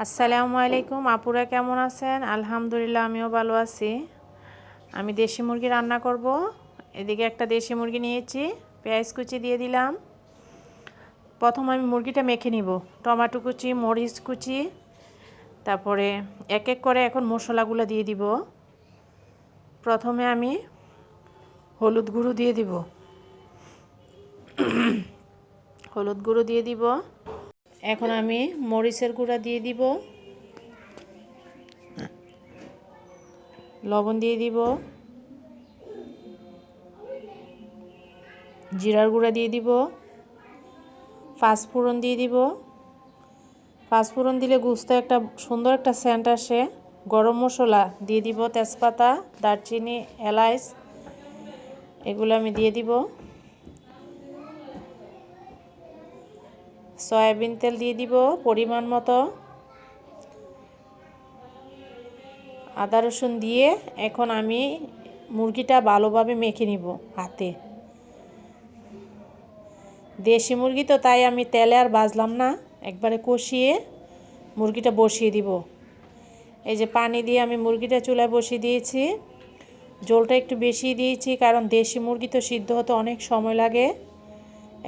আসসালামু আলাইকুম। আপুরা কেমন আছেন? আলহামদুলিল্লাহ, আমিও ভালো আছি। আমি দেশি মুরগি রান্না করব। এদিকে একটা দেশি মুরগি নিয়েছি, পেঁয়াজ কুচি দিয়ে দিলাম। প্রথম আমি মুরগিটা মেখে নিব। টমেটো কুচি, মরিচ কুচি, তারপরে এক এক করে এখন মশলাগুলো দিয়ে দিব। প্রথমে আমি হলুদ গুঁড়ো দিয়ে দিব। হলুদ গুঁড়ো দিয়ে দিব। এখন আমি মরিচের গুঁড়া দিয়ে দিব। লবণ দিয়ে দিব। জিরার গুঁড়া দিয়ে দিব। পাঁচফোড়ন দিয়ে দিব। পাঁচফোড়ন দিলে গুস্তে একটা সুন্দর একটা সেন্ট আসে। গরম মশলা দিয়ে দিব তেজপাতা, দারচিনি, এলাইচ, এগুলো আমি দিয়ে দিব। সয়াবিন তেল দিয়ে দিব, পরিমাণ মতো। আদা রসুন দিয়ে এখন আমি মুরগিটা ভালোভাবে মেখে নিব হাতে। দেশি মুরগি তো তাই আমি তেলে আর বাজলাম না, একবারে কষিয়ে মুরগিটা বসিয়ে দিব। এই যে পানি দিয়ে আমি মুরগিটা চুলায় বসিয়ে দিয়েছি। জলটা একটু বেশি দিয়েছি, কারণ দেশি মুরগি তো সিদ্ধ হতে অনেক সময় লাগে।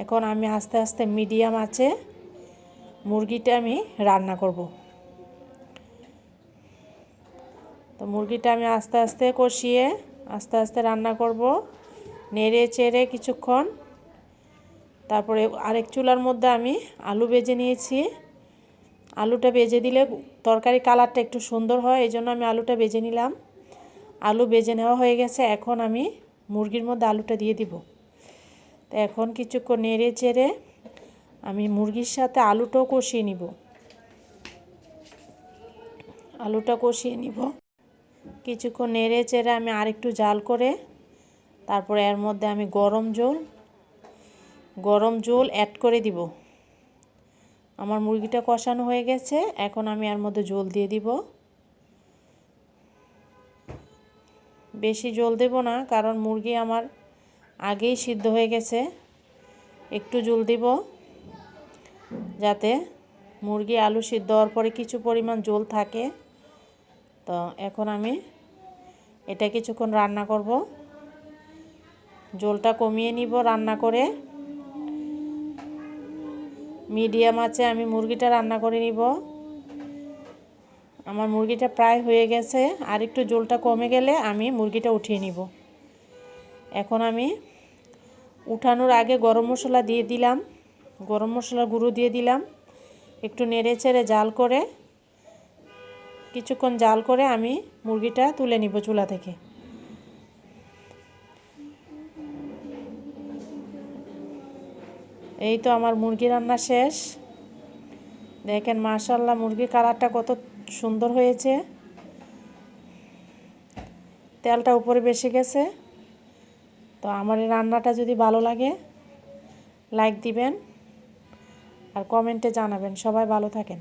এখন আমি আস্তে আস্তে মিডিয়াম আছে। মুরগিটা আমি রান্না করব। তো মুরগিটা আমি আস্তে আস্তে কষিয়ে আস্তে আস্তে রান্না করব। নেড়ে চেড়ে কিছুক্ষণ। তারপরে আরেক চুলার মধ্যে আমি আলু বেজে নিয়েছি। আলুটা বেজে দিলে তরকারি কালারটা একটু সুন্দর হয়, এই জন্য আমি আলুটা বেজে নিলাম। আলু বেজে নেওয়া হয়ে গেছে, এখন আমি মুরগির মধ্যে আলুটা দিয়ে দিব। তো এখন কিছুক্ষণ নেড়ে চেড়ে আমি মুরগির সাথে আলুটাও কষিয়ে নিব। আলুটা কষিয়ে নিব। কিছুক্ষণ নেড়ে চেড়ে আমি আরেকটু জাল করে, তারপরে এর মধ্যে আমি গরম জল গরম জল অ্যাড করে দিব। আমার মুরগিটা কষানো হয়ে গেছে, এখন আমি এর মধ্যে জল দিয়ে দিব। বেশি জল দেব না, কারণ মুরগি আমার আগেই সিদ্ধ হয়ে গেছে। একটু জল দিব। যাতে মুরগি আলু সিদ্ধ হওয়ার পরে কিছু পরিমাণ জল থাকে। তো এখন আমি এটা কিছুক্ষণ রান্না করব। জলটা কমিয়ে নিব রান্না করে। মিডিয়াম আছে, আমি মুরগিটা রান্না করে নিব। আমার মুরগিটা প্রায় হয়ে গেছে, আর একটু জলটা কমে গেলে আমি মুরগিটা উঠিয়ে নিব। এখন আমি উঠানোর আগে গরম মশলা দিয়ে দিলাম। গরম মশলা গুঁড়ো দিয়ে দিলাম। একটু নেড়ে চেড়ে জাল করে, কিছুক্ষণ জাল করে আমি মুরগিটা তুলে নিব চুলা থেকে। এই তো আমার মুরগি রান্না শেষ। দেখেন মাশাল্লাহ মুরগির কালারটা কত সুন্দর হয়েছে। তেলটা উপরে বেশি গেছে। তো আমার এই রান্নাটা যদি ভালো লাগে, লাইক দিবেন। আর কমেন্টে জানাবেন। সবাই ভালো থাকেন।